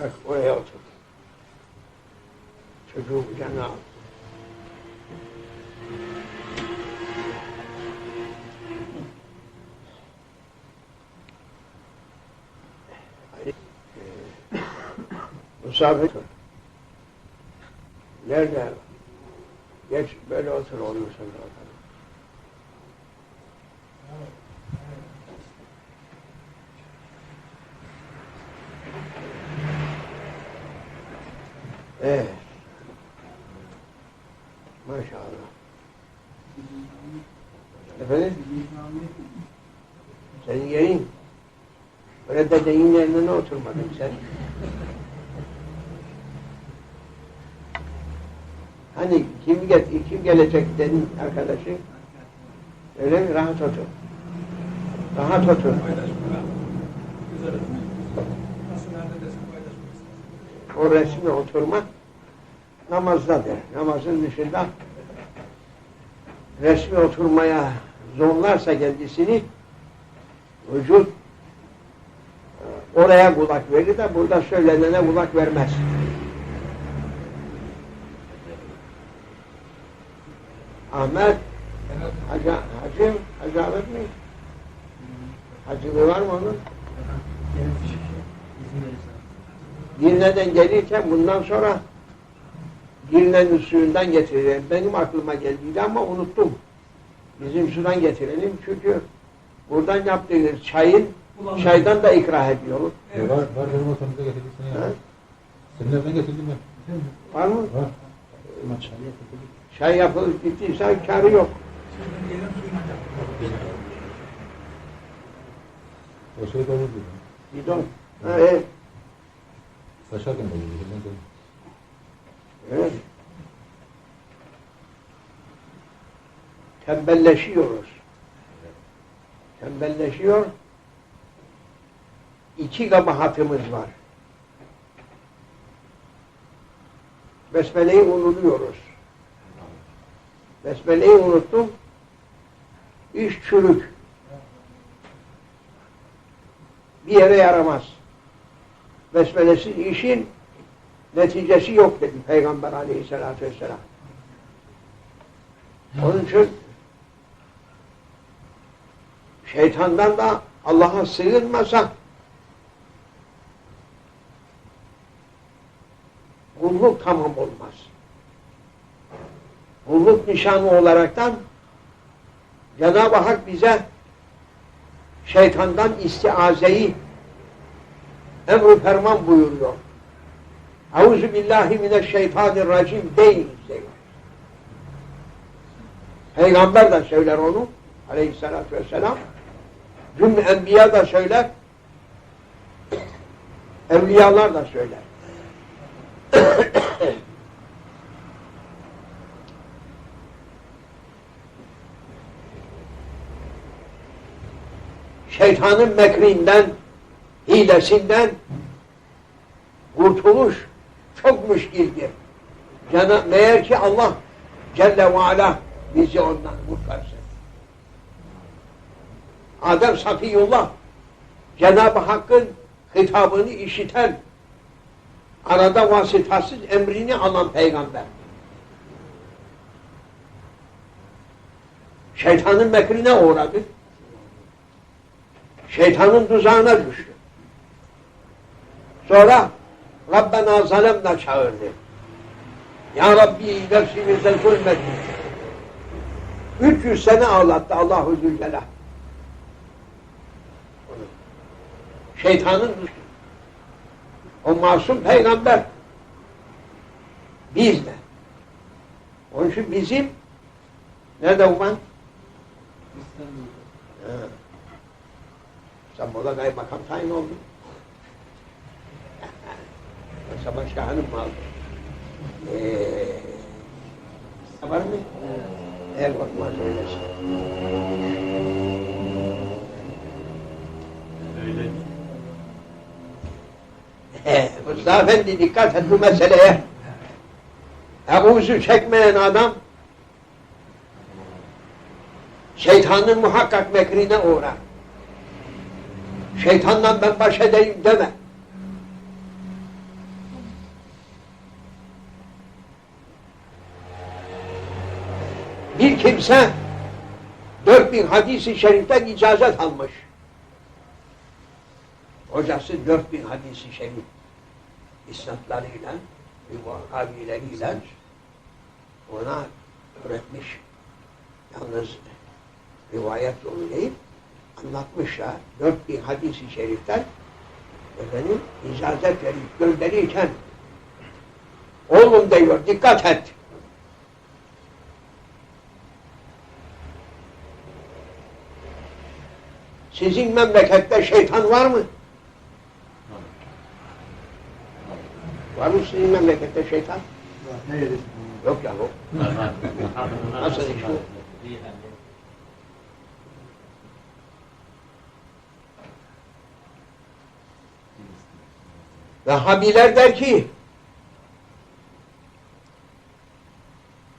Bak oraya otur. Çocuğu kucağına al. Ay, e, Misafir. Nerede? Geç böyle otur oluyorsun zaten. Evet. Maşallah. Efendim? Senin yerin. Öyle dedenin yerine oturmadın sen. Hani kim, get kim gelecek dedin arkadaşı? Öyle mi? Rahat otur. Rahat otur. O resme oturmak namazdadır. Namazın dışında resmi oturmaya zorlarsa kendisini vücut e, oraya kulak verir de burada söylenene kulak vermez. Ahmet Hacı, Hacı, Hacı Ahmet mi? Hacılığı var mı onun? Girne'den gelirken bundan sonra Girne'nin suyundan getirelim. Benim aklıma geldiydi ama unuttum. Bizim sudan getirelim çünkü buradan yaptığınız çayın çaydan da ikrah ediyor. E, var, var benim otomda getirdik seni ya. Senin evden getirdim ben. Var mı? Var. Maçhane getirdik. Çay yapılıp bittiyse karı yok. O şey de olurdu. Bidon. Ha, evet. Saçarken de olurdu. Tembelleşiyoruz. Tembelleşiyor. İki kabahatimiz var. Besmele'yi unutuyoruz. Besmele'yi unuttum. İş çürük. Bir yere yaramaz. Besmelesiz işin neticesi yok dedi Peygamber aleyhissalatü vesselam. Onun için şeytandan da Allah'a sığınmasa kulluk tamam olmaz. Kulluk nişanı olaraktan Cenab-ı Hak bize şeytandan istiazeyi emr ferman buyuruyor. Euzu billahi mineşşeytanirracim değil diyor. Peygamber de söyler onu aleyhissalatü vesselam. Cümle enbiya da söyler. Evliyalar da söyler. Şeytanın mekrinden, hilesinden kurtuluş çok müşkildir. Cana, meğer ki Allah Celle ve Ala bizi ondan kurtarsın. Adem Safiyullah Cenab-ı Hakk'ın hitabını işiten arada vasıtasız emrini alan peygamber. Şeytanın mekrine uğradı. Şeytanın tuzağına düştü. Sonra Rabbena zalemna çağırdı. Ya Rabbi nefsimize zulmettik. 300 sene ağlattı Allahu Zülcelal. Şeytanın o masum peygamber biz de. Onun için bizim nerede uman? Ha. Sen burada kaymakam tayin oldun. Hanım mı aldın? Eee, var mı? Eğer korkmaz öylesin. Öyle. He, Mustafa Efendi dikkat et bu meseleye. Ebuzu çekmeyen adam şeytanın muhakkak mekrine uğrar. Şeytandan ben baş edeyim deme. Bir kimse 4000 hadisi şeriften icazet almış. Hocası 4000 hadisi şerif isnatlarıyla, ravileriyle ona öğretmiş. Yalnız rivayet yolu değil, anlatmışlar. 4000 hadisi şeriften efendim icazet verip gönderirken oğlum diyor dikkat et. Sizin memlekette şeytan var mı? Var mı sizin memlekette şeytan? Yok ya yok. Nasıl iş bu? Vehhabiler der ki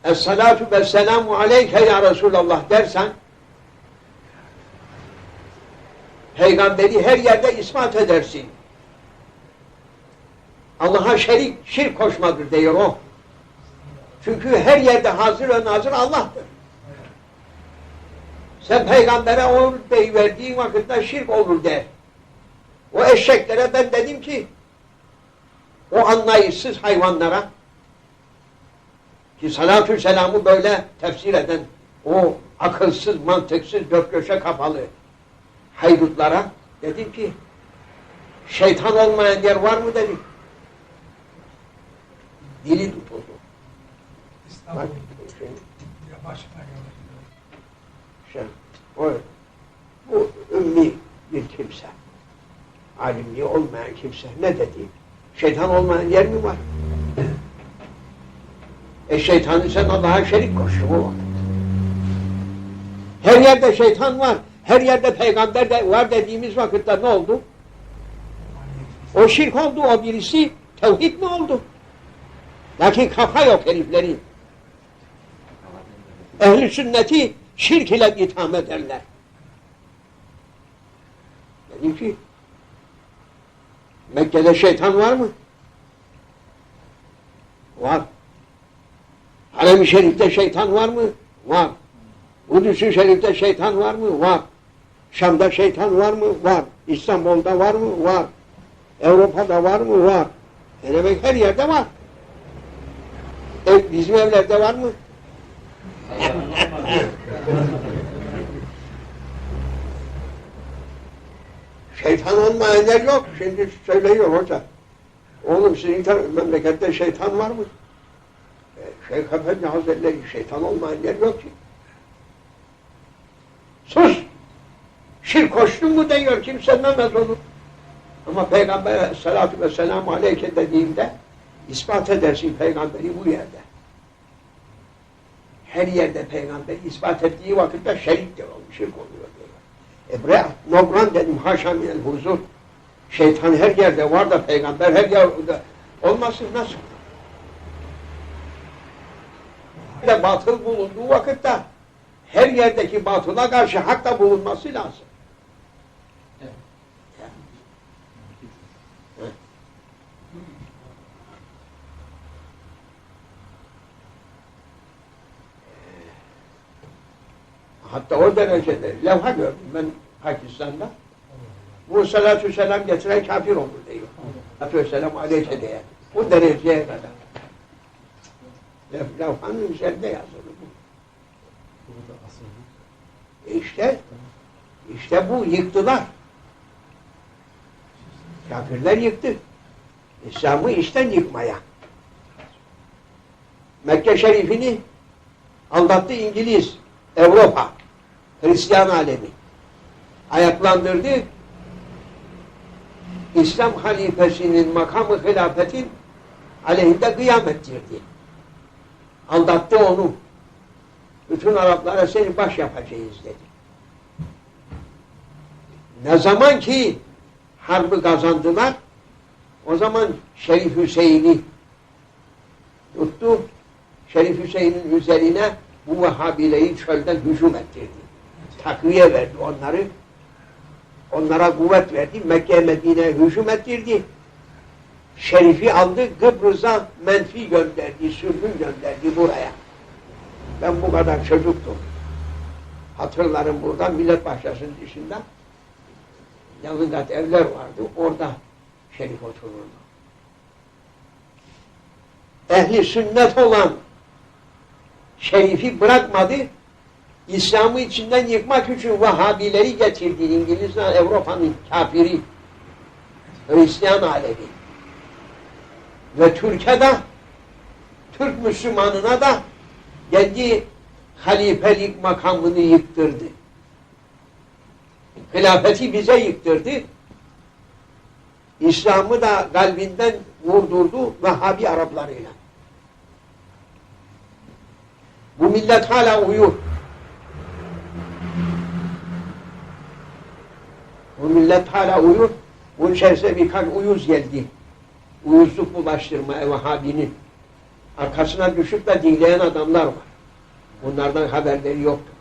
Es-salatu ve selamu aleyke ya Resulallah dersen peygamberi her yerde ispat edersin. Allah'a şerik, şirk koşmadır diyor o. Çünkü her yerde hazır ve nazır Allah'tır. Sen peygambere o rütbeyi verdiğin vakitte şirk olur der. O eşeklere ben dedim ki o anlayışsız hayvanlara ki salatü selamı böyle tefsir eden o akılsız, mantıksız, dört köşe kapalı haydutlara dedim ki şeytan olmayan yer var mı dedim. Dili tutuldu. İstanbul. Bak, başına geldi. şey, o, bu ümmi bir kimse, alimliği olmayan kimse ne dedi? Şeytan olmayan yer mi var? E şeytanı sen Allah'a şerik koştun o vakit. Her yerde şeytan var. Her yerde peygamber de var dediğimiz vakitte ne oldu? O şirk oldu, o birisi tevhid mi oldu? Lakin kafa yok heriflerin. Ehli sünneti şirk ile itham ederler. Dedim ki Mekke'de şeytan var mı? Var. Harem-i Şerif'te şeytan var mı? Var. Kudüs-ü Şerif'te şeytan var mı? Var. Şam'da şeytan var mı? Var. İstanbul'da var mı? Var. Avrupa'da var mı? Var. E demek her yerde var. E, bizim evlerde var mı? Şeytan olmayan yer yok. Şimdi söylüyor hoca. Oğlum sizin memlekette şeytan var mı? E, Şeyh Efendi Hazretleri şeytan olmayan yer yok ki. Sus! Şirk koştun mu diyor kimse demez onu. Ama Peygamber salatu ve selamu aleyke dediğinde ispat edersin peygamberi bu yerde. Her yerde peygamberi ispat ettiği vakitte şeriktir olmuş, şirk oluyor diyor. Ebre, Nobran dedim haşa minel huzur. Şeytan her yerde var da peygamber her yerde olmasın nasıl? de batıl bulunduğu vakitte her yerdeki batıla karşı hak da bulunması lazım. Hatta o derecede levha gördüm ben Pakistan'da. Bu salatü selam getiren kafir olur diyor. Salatü selam aleyke diye. Bu dereceye kadar. Lev- Levhanın üzerinde yazılı bu. E işte bu yıktılar. Kafirler yıktı. İslam'ı işten yıkmaya. Mekke şerifini aldattı İngiliz, Avrupa, Hristiyan alemi. Ayaklandırdı. İslam halifesinin makamı hilafetin aleyhinde kıyam ettirdi. Aldattı onu. Bütün Araplara seni baş yapacağız dedi. Ne zaman ki harbi kazandılar, o zaman Şerif Hüseyin'i tuttu. Şerif Hüseyin'in üzerine bu Vehhabileyi çölden hücum ettirdi. Takviye verdi onları. Onlara kuvvet verdi. Mekke Medine'ye hücum ettirdi. Şerif'i aldı, Kıbrıs'a menfi gönderdi, sürgün gönderdi buraya. Ben bu kadar çocuktum. Hatırlarım burada millet bahçesinin dışında yalıngat evler vardı. Orada şerif otururdu. Ehli sünnet olan şerifi bırakmadı. İslam'ı içinden yıkmak için Vahhabileri getirdi. İngilizler, Avrupa'nın kafiri, Hristiyan alemi. Ve Türkiye'de, Türk Müslümanına da kendi halifelik makamını yıktırdı. Hilafeti bize yıktırdı. İslam'ı da kalbinden vurdurdu Vehhabi Araplarıyla. Bu millet hala uyur. Bu millet hala uyur. Bunun içerisinde birkaç uyuz geldi. Uyuzluk bulaştırma Vehhabi'nin. Arkasına düşüp de dinleyen adamlar var. Bunlardan haberleri yoktur.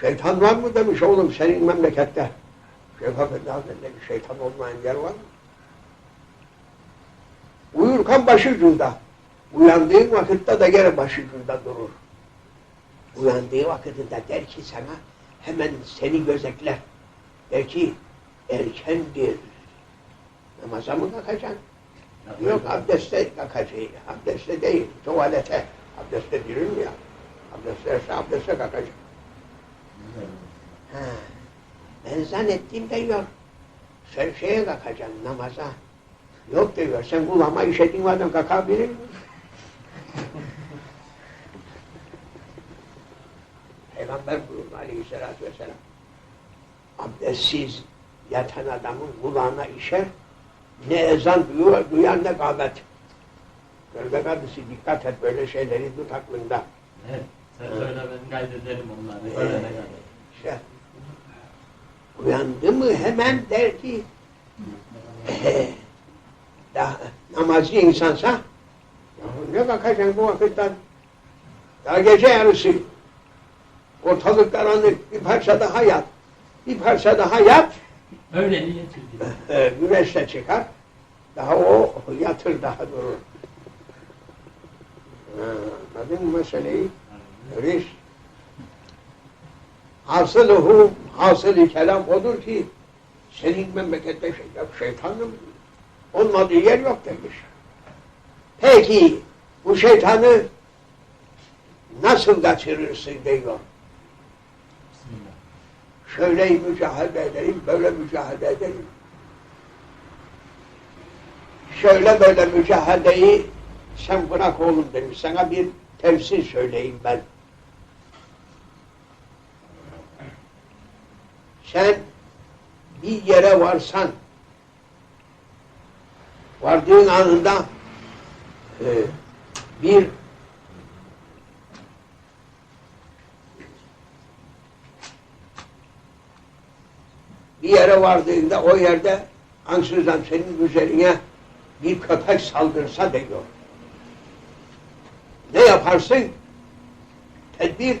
Şeytan var mı demiş oğlum senin memlekette. Şeyh Efendi Hazretleri şeytan olmayan yer var mı? Uyurken başucunda. Uyandığın vakitte de gene başucunda durur. Uyandığı vakitte der ki sana hemen seni gözetler. Der ki erkendir. Namaza mı kalkacaksın? Yok abdeste kalkacağım. Abdeste değil, tuvalete. Abdeste girilmiyor. ya. Abdeste, abdeste kalkacak. Ha. Ben zannettim de yok. Sen şeye kalkacaksın namaza. Yok diyor. Sen ulama işetin vardan kalkabilir mi? Peygamber buyurdu aleyhissalatü vesselam. Abdestsiz yatan adamın kulağına işer, ne ezan duyuyor, duyar ne kâmet. Gölge kardeşi dikkat et böyle şeyleri tut aklında. Evet. Sen söyle ben kaydedelim onları. Ne kadar. İşte uyandı mı hemen der ki "Ehe, daha namazcı insansa yahu ne bakacaksın bu vakitten daha gece yarısı ortalık karanlık bir parça daha yat bir parça daha yat Öyle niye çizdi? e, güneşle çıkar daha o yatır daha durur. Anladın mı meseleyi? İş. Hasılıhu, hasılı kelam odur ki senin memlekette şey yok, şeytanın olmadığı yer yok demiş. Peki bu şeytanı nasıl kaçırırsın diyor. Şöyle mücahede edelim, böyle mücahede edelim. Şöyle böyle mücahadeyi sen bırak oğlum demiş. Sana bir tefsir söyleyeyim ben. Sen bir yere varsan, vardığın anında e, bir bir yere vardığında o yerde ansızdan senin üzerine bir köpek saldırsa diyor. Ne yaparsın? Tedbir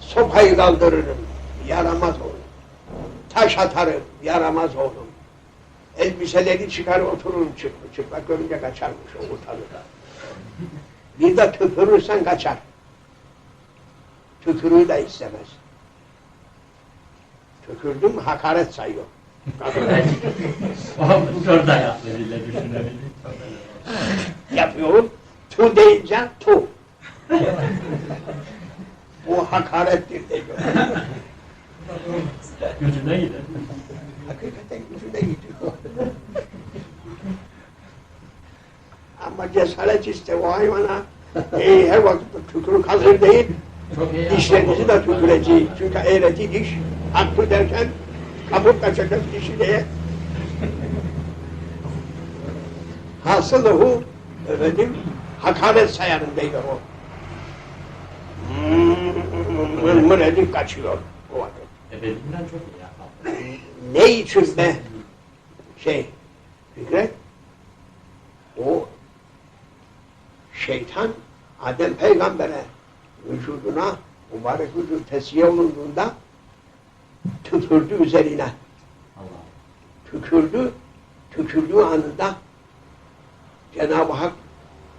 sopayı kaldırırım, yaramaz olur. Taş atarım, yaramaz olur. Elbiseleri çıkar otururum çıplak, çıplak görünce kaçarmış o utanır. Bir de tükürürsen kaçar. Tükürüğü de istemez. Tükürdüm hakaret sayıyor. Bu orada yaptı bile düşünebilir. Yapıyorum. Tu deyince tu. Bu hakarettir diyor. Gücüne gider. Hakikaten gücüne gidiyor. Ama cesaret iste o hayvana e, her vakit tükürük hazır değil. Dişlerinizi de tüküreceğiz. Çünkü eğreti diş hakkı derken kapıp kaçacak dişi diye. Hasılıhu efendim hakaret sayarım diyor o. Mır mır edip kaçıyor o vakit. Ebedinden. Ne için be? Şey, Fikret, o şeytan Adem peygambere vücuduna mübarek vücut tesviye olunduğunda tükürdü üzerine. Allah. Tükürdü, tükürdüğü anında Cenab-ı Hak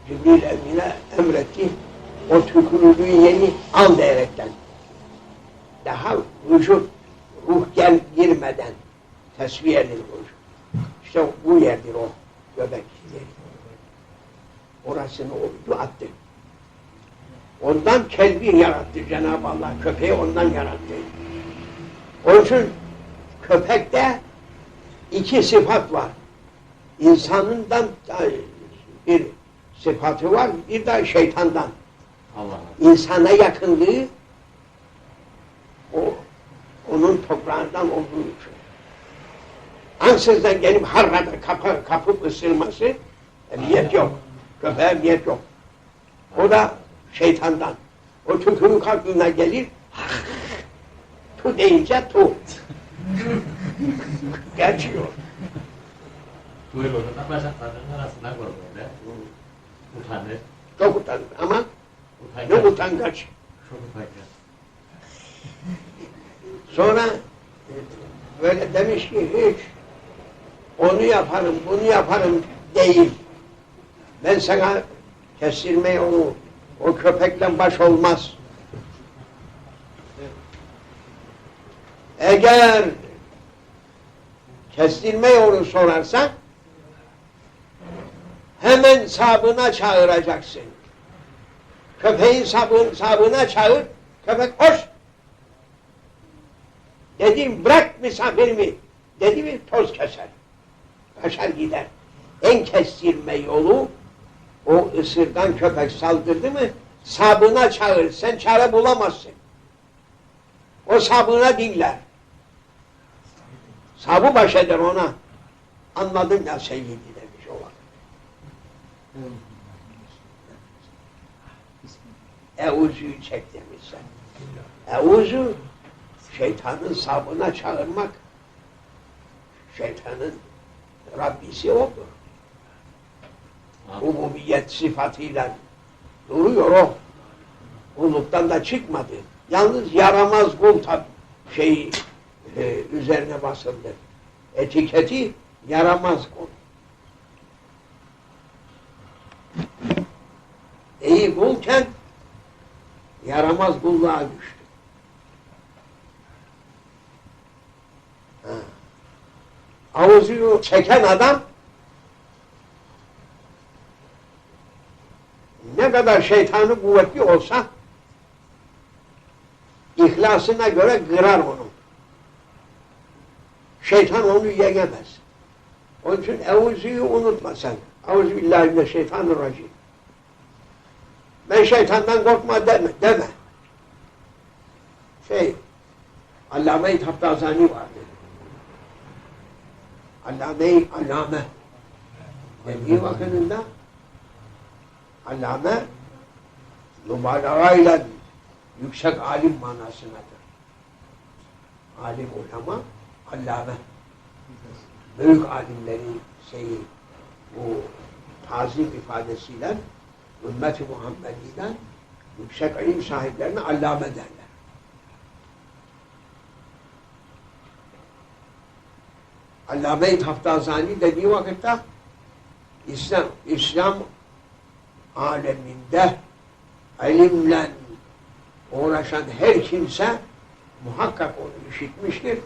Cibril Emin'e emretti. O tükürüğü yeni al diyerekten. Daha vücut, ruh gel girmeden tesviyeli ruh. İşte bu yerdir o göbek yeri. Orasını oydu attı. Ondan kelbi yarattı Cenab-ı Allah. Köpeği ondan yarattı. Onun için köpekte iki sıfat var. İnsanından da bir sıfatı var, bir de şeytandan. Allah Allah. İnsana yakınlığı o onun toprağından olduğu için. Ansızdan gelip harrada kapı, kapıp ısırması emniyet yok. Köpeğe emniyet yok. O da şeytandan. O tükürük aklına gelir tu deyince tu. Geçiyor. Kuyruğunu da bacaklarının arasına koy böyle. Utanır. Çok utanır ama Utanır. ne utangaç. Çok utanır. Sonra e, böyle demiş ki hiç onu yaparım, bunu yaparım değil. Ben sana kestirme onu, o köpekle baş olmaz. Eğer kestirme yolu sorarsan hemen sabına çağıracaksın. Köpeğin sabın, sabına çağır, köpek hoş Dedim bırak misafirimi. Dedi mi toz keser. Kaçar gider. En kestirme yolu o ısırgan köpek saldırdı mı sabına çağır. Sen çare bulamazsın. O sabına dinler. Sabı baş eder ona. Anladım ya seyyidi demiş o vakit. Evuzu'yu çek demiş sen. Evuzu şeytanın sabına çağırmak şeytanın Rabbisi odur. Umumiyet sıfatıyla duruyor o. Kulluktan da çıkmadı. Yalnız yaramaz kul tab şey e, üzerine basıldı. Etiketi yaramaz kul. İyi kulken yaramaz kulluğa düştü. avuzuyu çeken adam ne kadar şeytanı kuvvetli olsa ihlasına göre kırar onu. Şeytan onu yenemez. Onun için evuzuyu unutma sen. Euzubillahimineşşeytanirracim. Ben şeytandan korkma deme, deme. Şey, Allame-i Taftazani vardı. Allame-i Allame. Dediği vakitinde Allame mübalağayla yüksek alim manasındadır. Alim ulema, allame. Büyük alimlerin şeyi, bu tazim ifadesiyle ümmet-i Muhammedi'den yüksek ilim sahiplerine allame derler. Allame-i Taftazani dediği vakitte İslam, İslam aleminde ilimle uğraşan her kimse muhakkak onu işitmiştir.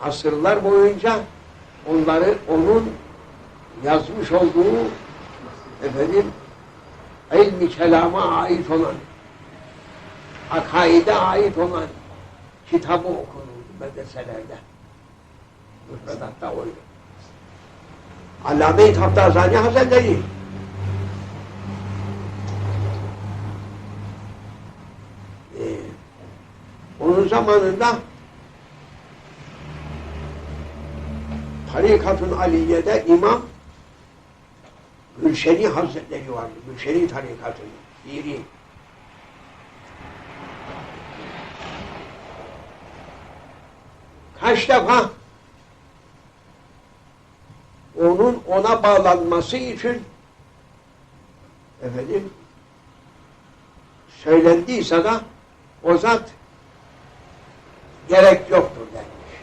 Asırlar boyunca onları onun yazmış olduğu efendim ilmi kelama ait olan akaide ait olan kitabı okunurdu medreselerde. Müfredatta oydu. Allame-i Taftazani Hazretleri Ee, onun zamanında Tarikatun Aliye'de imam Gülşeni Hazretleri vardı. Gülşeni tarikatının piri. Kaç defa onun ona bağlanması için efendim söylendiyse de o zat gerek yoktur denmiş.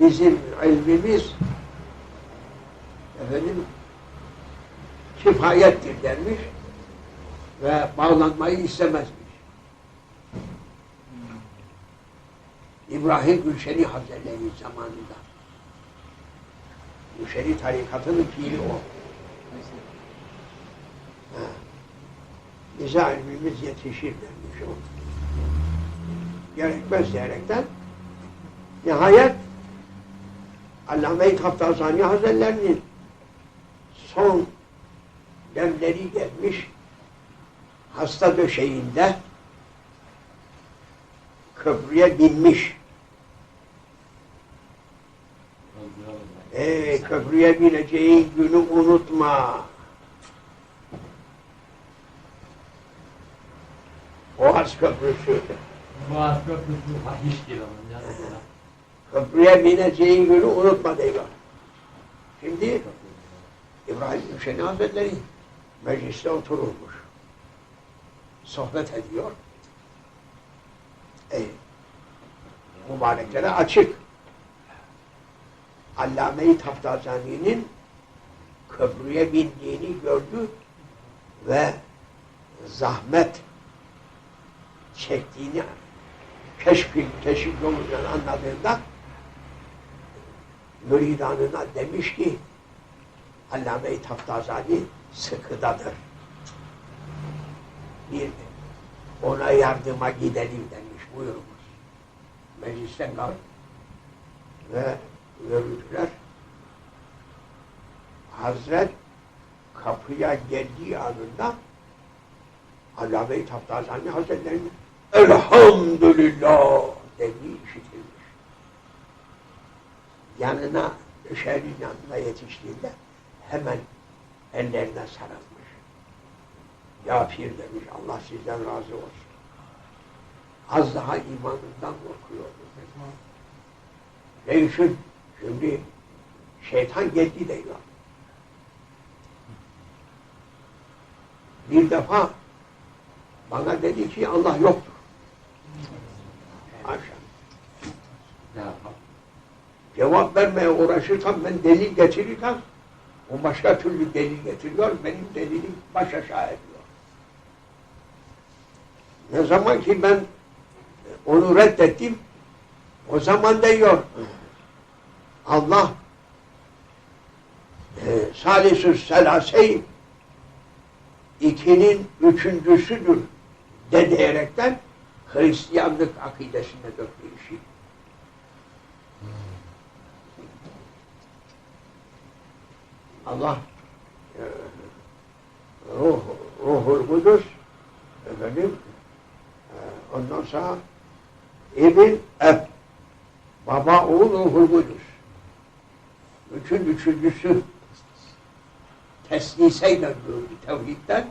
Bizim ilmimiz efendim kifayettir dermiş ve bağlanmayı istemezmiş. İbrahim Gülşeni Hazretleri zamanında. Gülşeni tarikatının piri o. Bize ilmimiz yetişir demiş o. Gerekmez diyerekten nihayet Allame-i Taftazani Hazretlerinin son demleri gelmiş hasta döşeğinde köprüye binmiş. Ey köprüye bineceğin günü unutma. Boğaz Köprüsü. Köprüye bineceğin günü unutma diyor. Şimdi İbrahim Hüseyin Hazretleri mecliste otururmuş. Sohbet ediyor. E, mübareklere açık. Allame-i Taftazani'nin köprüye bindiğini gördü ve zahmet çektiğini keşfin, keşif yoluyla anladığında müridanına demiş ki Allame-i Taftazani sıkıdadır. Bir ona yardıma gidelim demiş buyurmuş. Meclisten kalk ve yürüdüler. Hazret kapıya geldiği anında Allame-i Taftazani Hazretleri'nin Elhamdülillah dediği işitilmiş. Yanına, şehrin yanına yetiştiğinde hemen ellerine sarılmış. Ya Pir demiş, Allah sizden razı olsun. Az daha imanından korkuyordu. Ne için? Şimdi şeytan geldi diyor. Bir defa bana dedi ki Allah yoktur. Haşa. Ne yapalım? Cevap vermeye uğraşırsam ben delil getirirsem o başka türlü delil getiriyor, benim delilim baş aşağı ediyor. Ne zaman ki ben onu reddettim, o zaman diyor Allah e, salisüs selaseyn ikinin üçüncüsüdür de diyerekten Hristiyanlık akidesine döktü işi. Allah e, ruh, ruhul kudüs efendim e, ondan sonra ibn eb baba oğul ruhul kudüs üçün üçüncüsü tesliseyle gördü tevhidden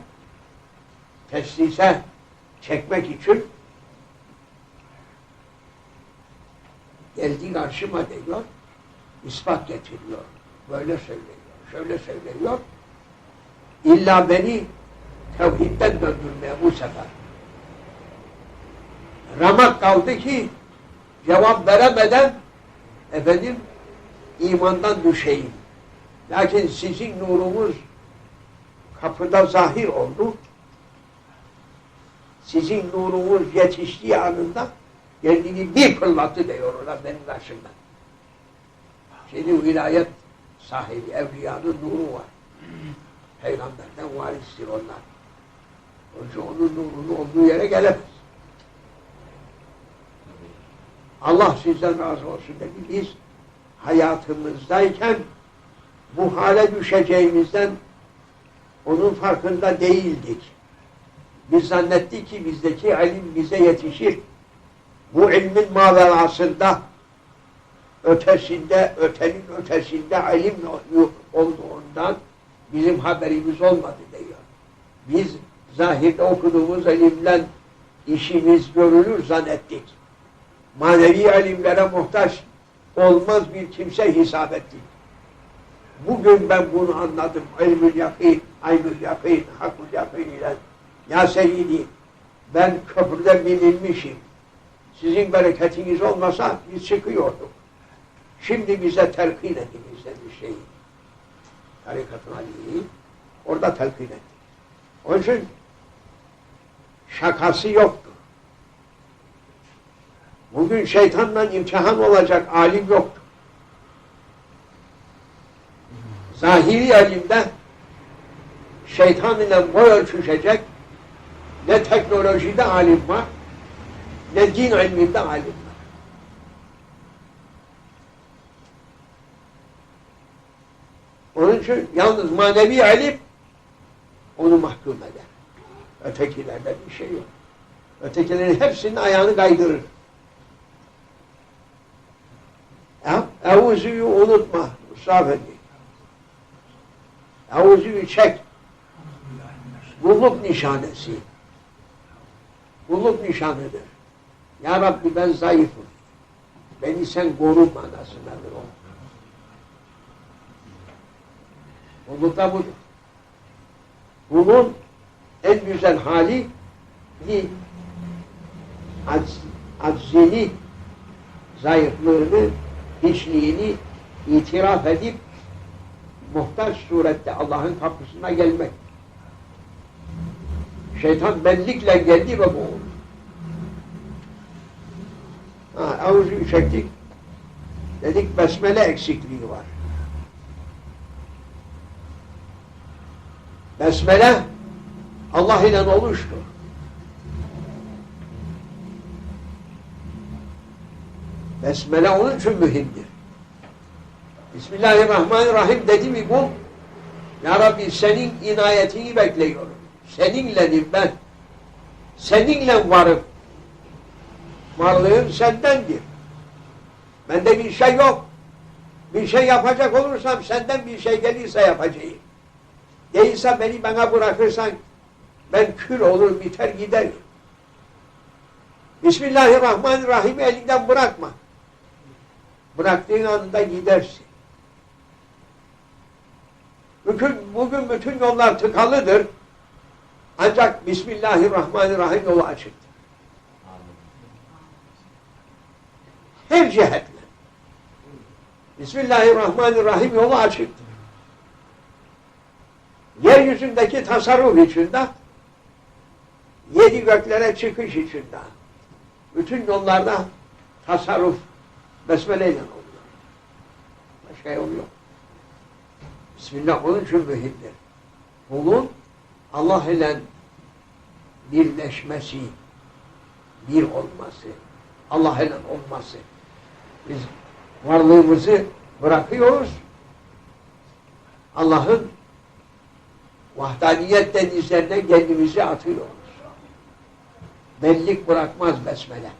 teslise çekmek için geldi karşıma diyor ispat getiriyor böyle söylüyor şöyle söylüyor. İlla beni tevhidden döndürmeye bu sefer. Ramak kaldı ki cevap veremeden efendim imandan düşeyim. Lakin sizin nurunuz kapıda zahir oldu. Sizin nurunuz yetiştiği anında kendini bir fırlattı diyor ona benim karşımdan. Şimdi vilayet sahibi, evliyanın nuru var. Peygamberden varistir onlar. İçin onun nurunu olduğu yere gelemez. Allah sizden razı olsun dedi. Biz hayatımızdayken bu hale düşeceğimizden onun farkında değildik. Biz zannettik ki bizdeki ilim bize yetişir. Bu ilmin maverasında ötesinde, ötenin ötesinde ilim olduğundan bizim haberimiz olmadı diyor. Biz zahirde okuduğumuz ilimden işimiz görülür zannettik. Manevi ilimlere muhtaç olmaz bir kimse hesap ettik. Bugün ben bunu anladım. İlmül yakin, aynül yakin, hakul yakin ile. Ya Seyyidi, ben köprüden binilmişim. Sizin bereketiniz olmasa biz çıkıyorduk. Şimdi bize telkin ediniz demiş şey. Tarikatın Ali'yi orada telkin etti. Onun için şakası yoktur. Bugün şeytanla imtihan olacak alim yoktur. Zahiri alimde şeytan ile boy ölçüşecek ne teknolojide alim var ne din ilminde alim var. Onun için yalnız manevi ilim onu mahkum eder. Ötekilerde bir şey yok. Ötekilerin hepsinin ayağını kaydırır. Evuzu'yu unutma Mustafa Efendi. Evuzu'yu çek. Kulluk nişanesi. Kulluk nişanıdır. Ya Rabbi ben zayıfım. Beni sen koru manasındadır o. Kulluk da budur. Bunun en güzel hali acz, aczini, zayıflığını, hiçliğini itiraf edip muhtaç surette Allah'ın kapısına gelmek. Şeytan benlikle geldi ve bu oldu. Ha, avucu çektik. Dedik besmele eksikliği var. Besmele Allah ile oluştur. Besmele onun için mühimdir. Bismillahirrahmanirrahim dedi mi bu? Ya Rabbi senin inayetini bekliyorum. Seninlenim ben. Seninle varım. Varlığım sendendir. Bende bir şey yok. Bir şey yapacak olursam senden bir şey gelirse yapacağım. Değilse beni bana bırakırsan ben kül olur biter giderim. Bismillahirrahmanirrahim elinden bırakma. Bıraktığın anda gidersin. Bugün, bugün bütün yollar tıkalıdır. Ancak Bismillahirrahmanirrahim yolu açıktır. Her cihetle. Bismillahirrahmanirrahim yolu açıktır. Yeryüzündeki tasarruf içinde, yedi göklere çıkış içinde, bütün yollarda tasarruf besmeleyle oluyor. Başka yol yok. Bismillah onun için mühimdir. Kulun Allah ile birleşmesi, bir olması, Allah ile olması. Biz varlığımızı bırakıyoruz. Allah'ın vahdaniyet denizlerine kendimizi atıyoruz. Bellik bırakmaz besmele.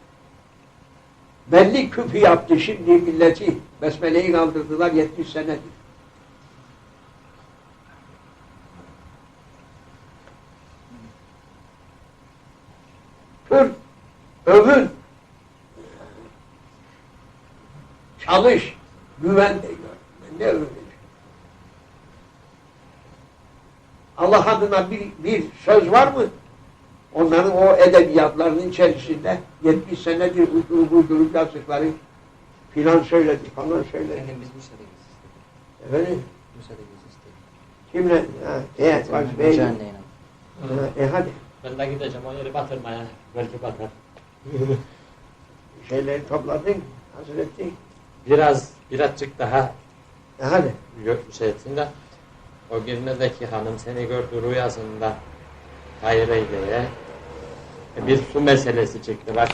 Bellik küpü yaptı şimdi milleti. Besmeleyi kaldırdılar 70 senedir. Övün, çalış, güven de gör. Ne övünecek? Allah adına bir, bir söz var mı? Onların o edebiyatlarının içerisinde 70 senedir uydurup yazdıkları filan söyledi, falan söyledi. Efendim biz müsaadenizi istedik. Efendim, Müsaadenizi istedik. kimle? Ha, evet, bak, Hoca bey. anneyle. Ha, E hadi, Ben de gideceğim o yeri batırmaya. Belki batar. şeyleri topladın, hazır ettin. Biraz, birazcık daha E hadi. gö- şey etsin de o Girne'deki hanım seni gördü rüyasında hayır eyleye. Bir su meselesi çıktı bak.